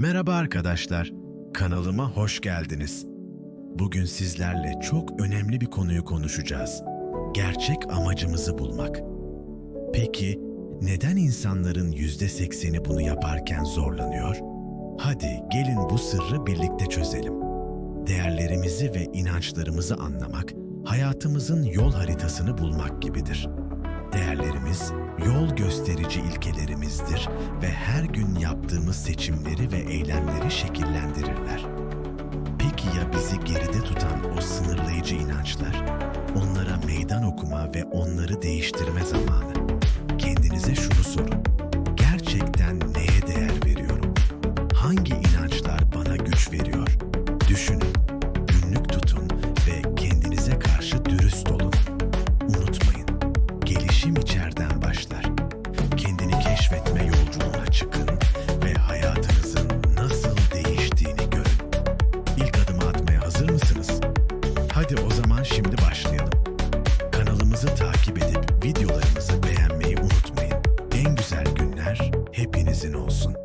Merhaba arkadaşlar, kanalıma hoş geldiniz. Bugün sizlerle çok önemli bir konuyu konuşacağız. Gerçek amacımızı bulmak. Peki neden insanların yüzde sekseni bunu yaparken zorlanıyor? Hadi gelin bu sırrı birlikte çözelim. Değerlerimizi ve inançlarımızı anlamak, hayatımızın yol haritasını bulmak gibidir. Değerlerimiz yol gösterici ilkelerimizdir ve her gün yaptığımız seçimleri ve eylemleri şekillendirirler. Peki ya bizi geride tutan o sınırlayıcı inançlar? Onlara meydan okuma ve onları değiştirme zamanı. Kendinize şunu sorun. Gerçekten neye değer veriyorum? Hangi inançlar bana güç veriyor? Düşünün, çıkın ve hayatınızın nasıl değiştiğini görün. İlk adımı atmaya hazır mısınız? Hadi o zaman şimdi başlayalım. Kanalımızı takip edip videolarımızı beğenmeyi unutmayın. En güzel günler hepinizin olsun.